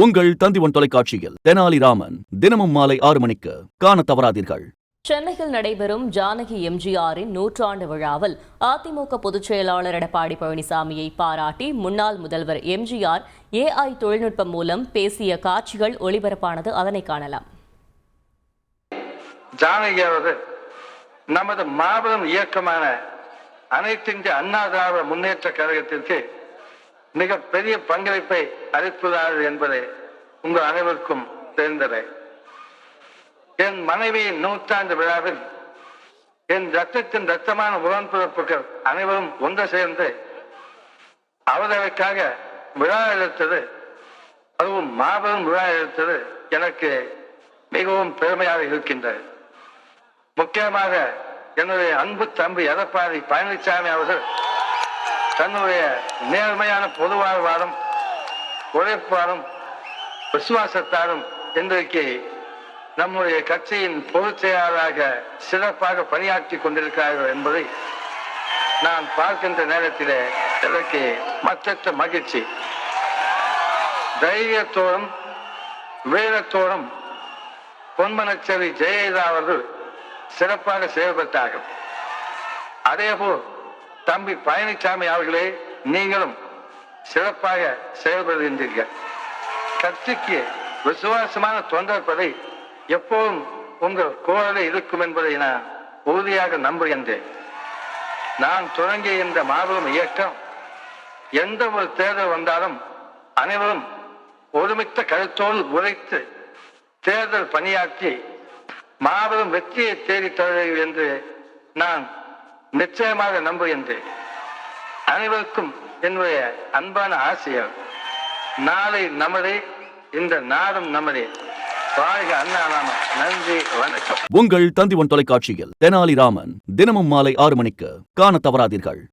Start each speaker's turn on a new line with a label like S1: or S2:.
S1: உங்கள் தந்திவன் தொலைக்காட்சியில் தெனாலிராமன் தினமும் மாலை ஆறு மணிக்கு காண தவறாதீர்கள்.
S2: சென்னையில் நடைபெறும் ஜானகி எம்ஜிஆரின் நூற்றாண்டு விழாவில் அதிமுக பொதுச் செயலாளர் எடப்பாடி பழனிசாமியை பாராட்டி முன்னாள் முதல்வர் எம்ஜிஆர் ஏஐ தொழில்நுட்பம் மூலம் பேசிய காட்சிகள் ஒளிபரப்பானது. அதனை காணலாம்.
S3: ஜானகி அவர்கள் நமது மாபெரும் இயக்கமான அனைத்திந்திய அண்ணா திராவிட முன்னேற்ற கழகத்திற்கு மிக பெரிய பங்களிப்பை அளித்துள்ளார்கள் என்பதை உங்கள் அனைவருக்கும் தெரிந்ததே என் மனைவியின் நூற்றாண்டு விழாவில் என் ரத்தத்தின் ரத்தமான உடன்பிறப்புகள் அனைவரும் ஒன்று சேர்ந்து அவர்களுக்காக விழா எடுத்தது அதுவும் மாபெரும் விழா எடுத்தது எனக்கு மிகவும் பெருமையாக இருக்கின்றது. முக்கியமாக என்னுடைய அன்பு தம்பி எடப்பாடி பழனிசாமி அவர்கள் தன்னுடைய நேர்மையான பொது வாழ்வாரும் உழைப்பாரும் விசுவாசத்தாரும் இன்றைக்கு நம்முடைய கட்சியின் பொதுச் செயலாளராக சிறப்பாக பணியாற்றி கொண்டிருக்கிறார்கள் என்பதை நான் பார்க்கின்ற நேரத்திலே எனக்கு மற்ற மகிழ்ச்சி. தைரியத்தோடும் வீரத்தோடும் பொன்மனச்சேரி ஜெயலலிதா அவர்கள் சிறப்பாக செயல்பட்டார்கள். அதேபோல் தம்பி பழனிசாமி அவர்களே நீங்களும் சிறப்பாக செயல்படுகின்றீர்கள். கட்சிக்கு விசுவாசமான தொண்டர்பதை எப்போதும் உங்கள் குரலில் இருக்கும் என்பதை நான் உறுதியாக நம்புகின்றேன். நான் தொடங்கிய இந்த மாபெரும் இயக்கம் எந்த ஒரு தேர்தல் வந்தாலும் அனைவரும் ஒருமித்த கருத்தோடு உழைத்து தேர்தல் பணியாற்றி மாபெரும் வெற்றியை தேடித் தருவீர்கள் என்று நான் நிச்சயமாக நம்பு என்று அனைவருக்கும் என்னுடைய அன்பான ஆசையர் நாளை நமதே இந்த நாடும் நமதே. அண்ணா
S1: உங்கள் தந்திவன் தொலைக்காட்சியில் தெனாலிராமன் தினமும் மாலை ஆறு மணிக்கு காண தவறாதீர்கள்.